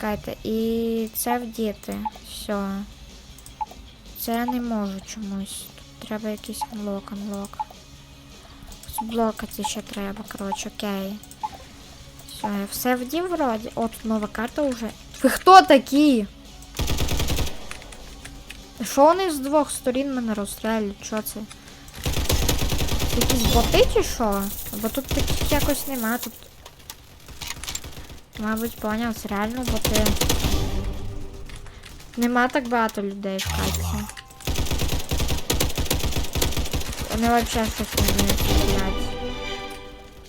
Чекайте, і це вдіти. Все. Це я не можу чомусь. Тут треба якийсь анлок, анлок. Блокати ще треба, коротше, окей. Все, я все вдів вроді. О, тут нова карта вже. Ви хто такі? Що вони з двох сторін мене розстрілюють? Що це? Якісь боти чи що? Бо тут таких якось нема, тут. Мабуть, поняв, це реально боти. Нема так багато людей в катці. Вони взагалі щось не вміють стріляти.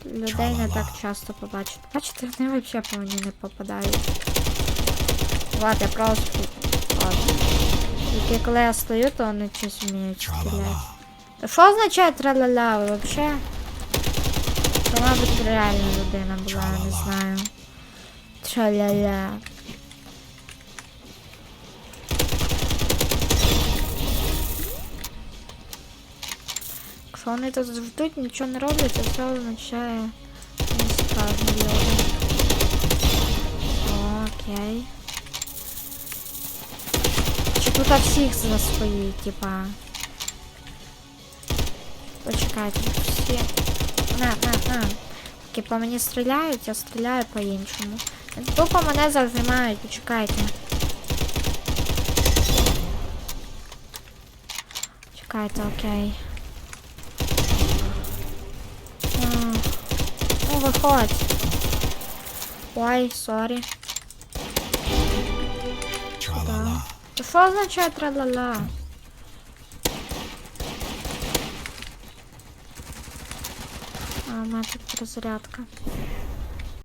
Людей не так часто побачити. Бачите, вони взагалі по мені не попадають. Ладно, я просто. Ладно. Тільки коли я стою, то вони щось вміють стріляти. Що означає траля-ля вообще? Це, мабуть, реальна людина була, я не знаю. Траля-ля. Якщо вони тут ждуть, нічого не роблять, це все означає не справжні люди. О, Окей. Чи тут всіх за свої, типа. Почекайте, тут всі. На, на, По мені стріляють, я стріляю по-іншому. Тупо мене зажимають, почекайте. Чекайте, окей. А, Ну, виходь. Ой, сорі. Що означає тра-ла-ла? А, тут разрядка.